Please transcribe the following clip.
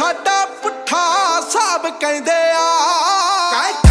ਸਾਡਾ ਪੁੱਠਾ ਸਾਬ ਕਹਿੰਦੇ ਆ।